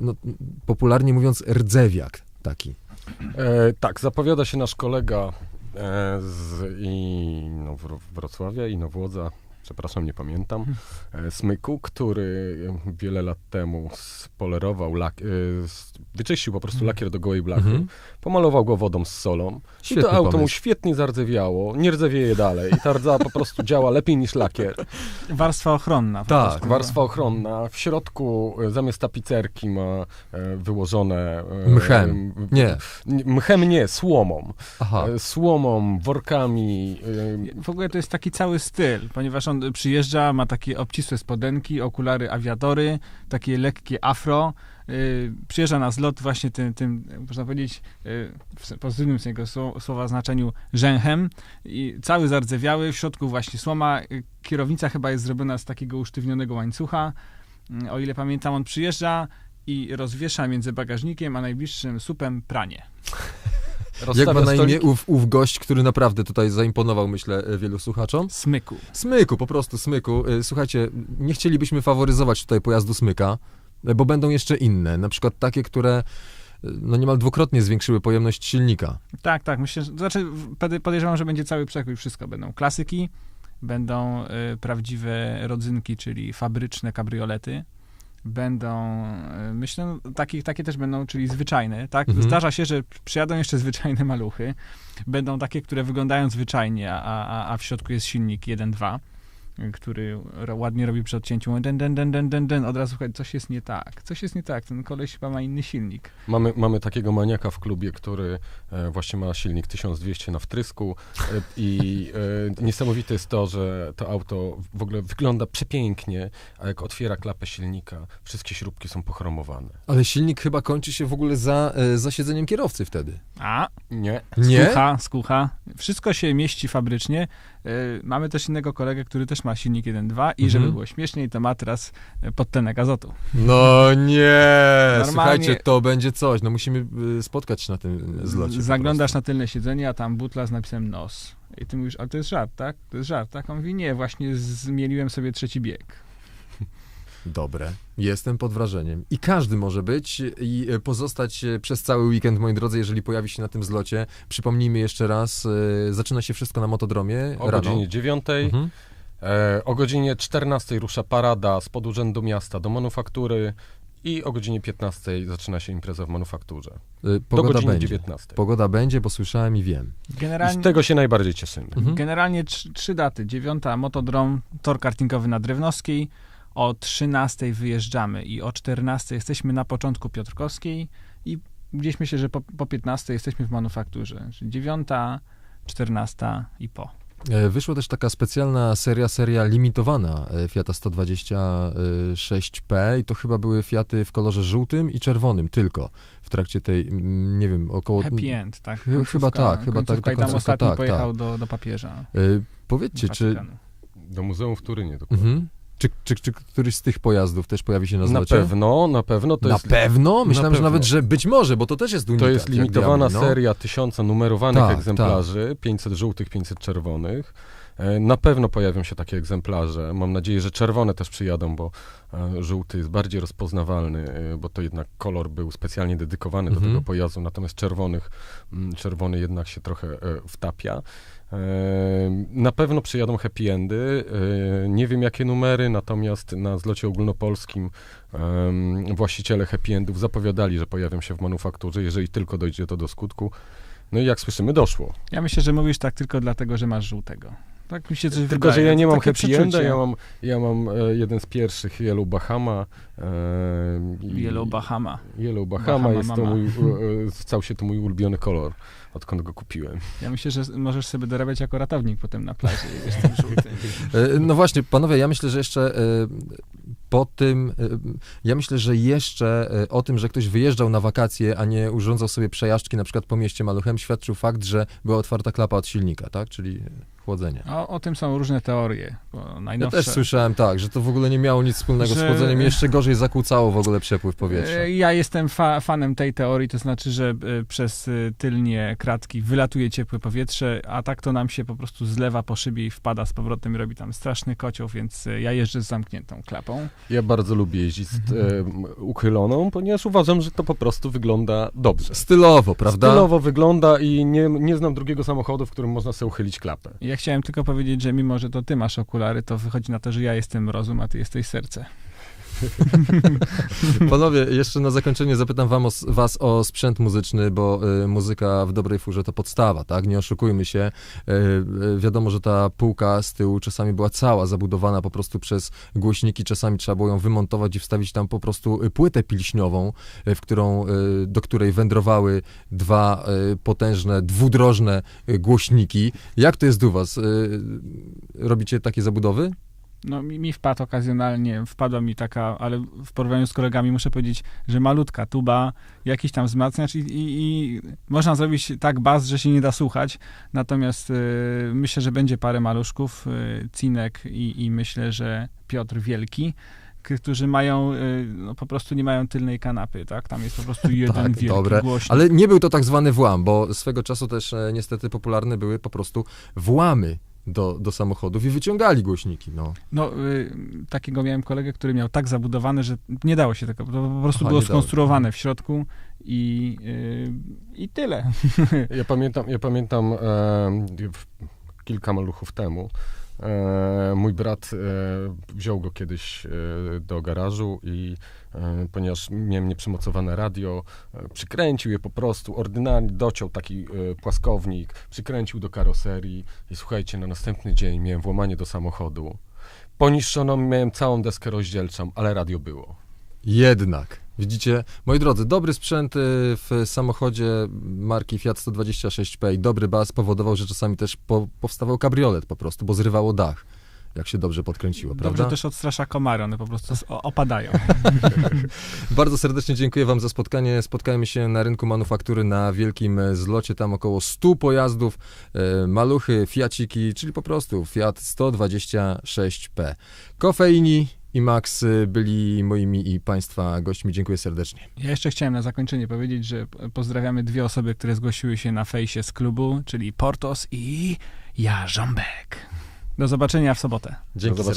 no, popularnie mówiąc, rdzewiak taki. E, tak, zapowiada się nasz kolega e, z i, no, Wrocławia i Nowłodza, przepraszam, nie pamiętam, e, Smyku, który wiele lat temu spolerował, lak, e, wyczyścił po prostu mhm. lakier do gołej blachy, mhm. pomalował go wodą z solą Świetny i to auto pomysł. mu świetnie zardzewiało, nie rdzewieje dalej i ta rdza po prostu działa lepiej niż lakier. Warstwa ochronna. Tak, warstwa ochronna. W środku e, zamiast tapicerki ma wyłożone... Mchem. Nie. Mchem nie, słomą. Aha. Słomą, workami. W ogóle to jest taki cały styl, ponieważ on przyjeżdża, ma takie obcisłe spodenki, okulary awiatory, takie lekkie afro, yy, przyjeżdża na zlot właśnie tym, tym można powiedzieć, yy, w pozytywnym tego słowa znaczeniu rzęchem. I cały zardzewiały, w środku właśnie słoma, yy, kierownica chyba jest zrobiona z takiego usztywnionego łańcucha, y, o ile pamiętam, on przyjeżdża i rozwiesza między bagażnikiem a najbliższym supem pranie. Jak ma na imię ów, ów gość, który naprawdę tutaj zaimponował, myślę, e, wielu słuchaczom? Smyku. Smyku, po prostu Smyku. E, słuchajcie, nie chcielibyśmy faworyzować tutaj pojazdu Smyka, e, bo będą jeszcze inne, na przykład takie, które no niemal dwukrotnie zwiększyły pojemność silnika. Tak, tak, myślę, że, to znaczy podejrzewam, że będzie cały przekrój, wszystko będą klasyki, będą y, prawdziwe rodzynki, czyli fabryczne kabriolety, będą, e, myślę, takie, takie też będą, czyli zwyczajne, tak? Mhm. Zdarza się, że przyjadą jeszcze zwyczajne maluchy, będą takie, które wyglądają zwyczajnie, a, a, a w środku jest silnik 1.2 który ładnie robi przy odcięciu, den, den, den, den, den, den, od razu słuchaj, coś jest nie tak, coś jest nie tak, ten koleś chyba ma inny silnik. Mamy, mamy takiego maniaka w klubie, który e, właśnie ma silnik 1200 na wtrysku e, i e, niesamowite jest to, że to auto w ogóle wygląda przepięknie, a jak otwiera klapę silnika, wszystkie śrubki są pochromowane. Ale silnik chyba kończy się w ogóle za, e, za siedzeniem kierowcy wtedy. A? Nie. Nie? Skucha, skucha. Wszystko się mieści fabrycznie. E, mamy też innego kolegę, który też ma silnik 1.2 i mhm. żeby było śmieszniej, to ma teraz e, podtlenek azotu. No nie! Normalnie... Słuchajcie, to będzie coś. No musimy e, spotkać się na tym zlocie. Zaglądasz na tylne siedzenie, a tam butla z napisem NOS. I ty mówisz, ale to jest żart, tak? To jest żart, tak? On mówi, nie, właśnie zmieniłem sobie trzeci bieg. Dobre. Jestem pod wrażeniem. I każdy może być i e, pozostać e, przez cały weekend, moi drodzy, jeżeli pojawi się na tym zlocie. Przypomnijmy jeszcze raz, e, zaczyna się wszystko na motodromie. O rano. godzinie 9. Mhm. E, o godzinie 14 rusza parada spod Urzędu Miasta do manufaktury i o godzinie 15 zaczyna się impreza w manufakturze. Pogoda do godziny będzie. 19. Pogoda będzie, bo słyszałem i wiem. Generalnie, I z tego się najbardziej cieszymy. Mhm. Generalnie trzy daty. Dziewiąta motodrom, tor kartingowy na Drewnowskiej, o 13 wyjeżdżamy i o 14 jesteśmy na początku Piotrkowskiej i gdzieś myślę, że po, po 15 jesteśmy w manufakturze, czyli 9, 14 i po. E, wyszła też taka specjalna seria, seria limitowana e, Fiata 126P i to chyba były Fiaty w kolorze żółtym i czerwonym tylko w trakcie tej, nie wiem, około... Happy end, tak? Końcówka, chyba tak, chyba tak. I tam ostatni tak, pojechał tak. Do, do papieża. E, powiedzcie, czy... Do Muzeum w Turynie dokładnie. Mhm. Czy, czy, czy któryś z tych pojazdów też pojawi się na zlocie? Na pewno, na pewno. To na jest, pewno? Myślałem, na że nawet, że być może, bo to też jest unikat. To jest limitowana no. seria tysiąca numerowanych tak, egzemplarzy, tak. 500 żółtych, 500 czerwonych. E, na pewno pojawią się takie egzemplarze. Mam nadzieję, że czerwone też przyjadą, bo e, żółty jest bardziej rozpoznawalny, e, bo to jednak kolor był specjalnie dedykowany mhm. do tego pojazdu, natomiast czerwonych, mm, czerwony jednak się trochę wtapia. Na pewno przyjadą happy endy. Nie wiem jakie numery, natomiast na zlocie ogólnopolskim właściciele happy endów zapowiadali, że pojawią się w manufakturze, jeżeli tylko dojdzie to do skutku. No i jak słyszymy, doszło. Ja myślę, że mówisz tak tylko dlatego, że masz żółtego. Tak mi się coś Tylko, wydaje. że ja nie mam happy enda, ja mam, ja mam e, jeden z pierwszych Yellow Bahama. E, Yellow Bahama. Yellow Bahama, Bahama jest to mój, e, stał się to mój ulubiony kolor odkąd go kupiłem. Ja myślę, że możesz sobie dorabiać jako ratownik potem na plaży. E, no właśnie, panowie, ja myślę, że jeszcze e, po tym, e, ja myślę, że jeszcze o tym, że ktoś wyjeżdżał na wakacje, a nie urządzał sobie przejażdżki na przykład po mieście maluchem, świadczył fakt, że była otwarta klapa od silnika, tak? Czyli chłodzenie. O, o tym są różne teorie. Najnowsze, ja też słyszałem tak, że to w ogóle nie miało nic wspólnego że... z chłodzeniem, jeszcze gorzej zakłócało w ogóle przepływ powietrza. E, ja jestem fa fanem tej teorii, to znaczy, że e, przez e, tylnie kratki wylatuje ciepłe powietrze, a tak to nam się po prostu zlewa po szybie i wpada z powrotem i robi tam straszny kocioł, więc ja jeżdżę z zamkniętą klapą. Ja bardzo lubię jeździć z e, uchyloną, ponieważ uważam, że to po prostu wygląda dobrze. Stylowo, prawda? Stylowo wygląda i nie, nie znam drugiego samochodu, w którym można sobie uchylić klapę. Ja chciałem tylko powiedzieć, że mimo, że to ty masz okulary, to wychodzi na to, że ja jestem rozum, a ty jesteś serce. Panowie, jeszcze na zakończenie zapytam wam o, was o sprzęt muzyczny, bo y, muzyka w dobrej furze to podstawa, tak? Nie oszukujmy się. Y, y, wiadomo, że ta półka z tyłu czasami była cała, zabudowana po prostu przez głośniki, czasami trzeba było ją wymontować i wstawić tam po prostu y, płytę pilśniową, y, w którą, y, do której wędrowały dwa potężne, dwudrożne głośniki. Jak to jest u was? Robicie takie zabudowy? No mi, mi wpadł okazjonalnie, wpadła mi taka, ale w porównaniu z kolegami muszę powiedzieć, że malutka tuba, jakiś tam wzmacniacz i, i, i można zrobić tak bas, że się nie da słuchać, natomiast y, myślę, że będzie parę maluszków, y, Cinek i, i myślę, że Piotr Wielki, którzy mają, y, no, po prostu nie mają tylnej kanapy, tak? Tam jest po prostu jeden tak, wielki dobre. Głośnik. Ale nie był to tak zwany włam, bo swego czasu też e, niestety popularne były po prostu włamy do, do samochodów i wyciągali głośniki. No, no y, takiego miałem kolegę, który miał tak zabudowane, że nie dało się tego, to po prostu Aha, było skonstruowane w środku i, y, i tyle. Ja pamiętam, ja pamiętam e, kilka maluchów temu, E, mój brat e, wziął go kiedyś e, do garażu i ponieważ miałem nieprzymocowane radio, przykręcił je po prostu, ordynarnie dociął taki płaskownik, przykręcił do karoserii i słuchajcie, na następny dzień miałem włamanie do samochodu. Poniszczoną miałem całą deskę rozdzielczą, ale radio było. Jednak. Widzicie, moi drodzy, dobry sprzęt y, w samochodzie marki Fiat 126P i dobry bas powodował, że czasami też po, powstawał kabriolet po prostu, bo zrywało dach jak się dobrze podkręciło, prawda? Dobrze też odstrasza komary, one po prostu opadają. Bardzo serdecznie dziękuję wam za spotkanie. Spotkajmy się na rynku manufaktury na wielkim zlocie, tam około 100 pojazdów, e, maluchy, fiaciki, czyli po prostu Fiat 126P. Kofeini, i Max byli moimi i Państwa gośćmi. Dziękuję serdecznie. Ja jeszcze chciałem na zakończenie powiedzieć, że pozdrawiamy dwie osoby, które zgłosiły się na fejsie z klubu, czyli Portos i Jarząbek. Do zobaczenia w sobotę. Dzięki. Do zobaczenia.